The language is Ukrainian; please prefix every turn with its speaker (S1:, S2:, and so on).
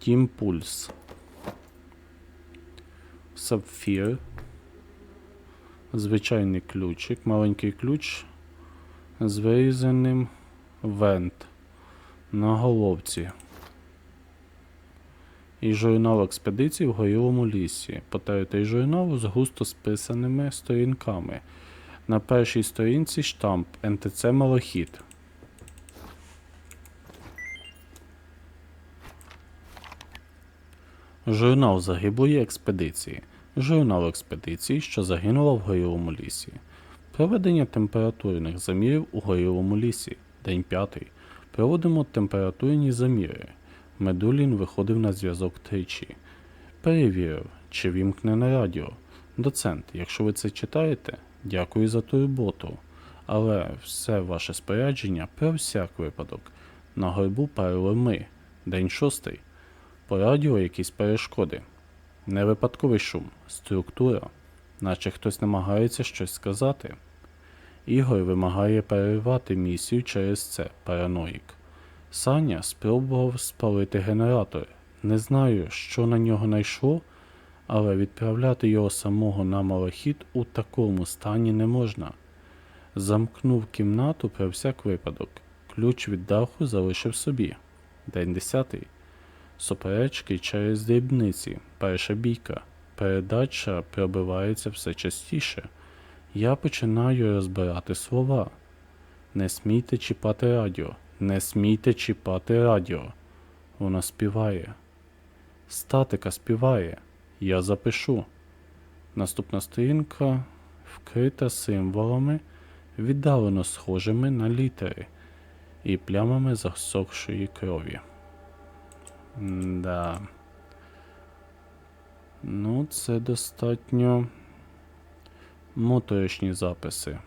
S1: Team Pulse. Сапфір. Звичайний ключик, маленький ключ з вирізаним вент на головці. І журнал експедиції в горілому лісі. Потертий журнал з густо списаними сторінками. На першій сторінці штамп НТЦ Малохід. Журнал загиблої експедиції. Журнал експедиції, що загинула в горілому лісі. Проведення температурних замірів у горілому лісі. День п'ятий. Проводимо температурні заміри. Медулін виходив на зв'язок тричі. Перевірив, чи вімкнене радіо. Доцент, якщо ви це читаєте, дякую за турботу. Але все ваше спорядження про всяк випадок. На горбу парили ми. День шостий. По радіо якісь перешкоди. Не випадковий шум, структура, наче хтось намагається щось сказати. Ігор вимагає перервати місію через це, параноїк. Саня спробував спалити генератор. Не знаю, що на нього найшло, але відправляти його самого на малохід у такому стані не можна. Замкнув кімнату про всяк випадок. Ключ від даху залишив собі. День десятий. Суперечки через дрібниці. Перша бійка. Передача пробивається все частіше. Я починаю розбирати слова. Не смійте чіпати радіо. Не смійте чіпати радіо. Вона співає. Статика співає. Я запишу. Наступна сторінка вкрита символами, віддалено схожими на літери і плямами засохшої крові. Да. Ну, це достатньо моторошні записи.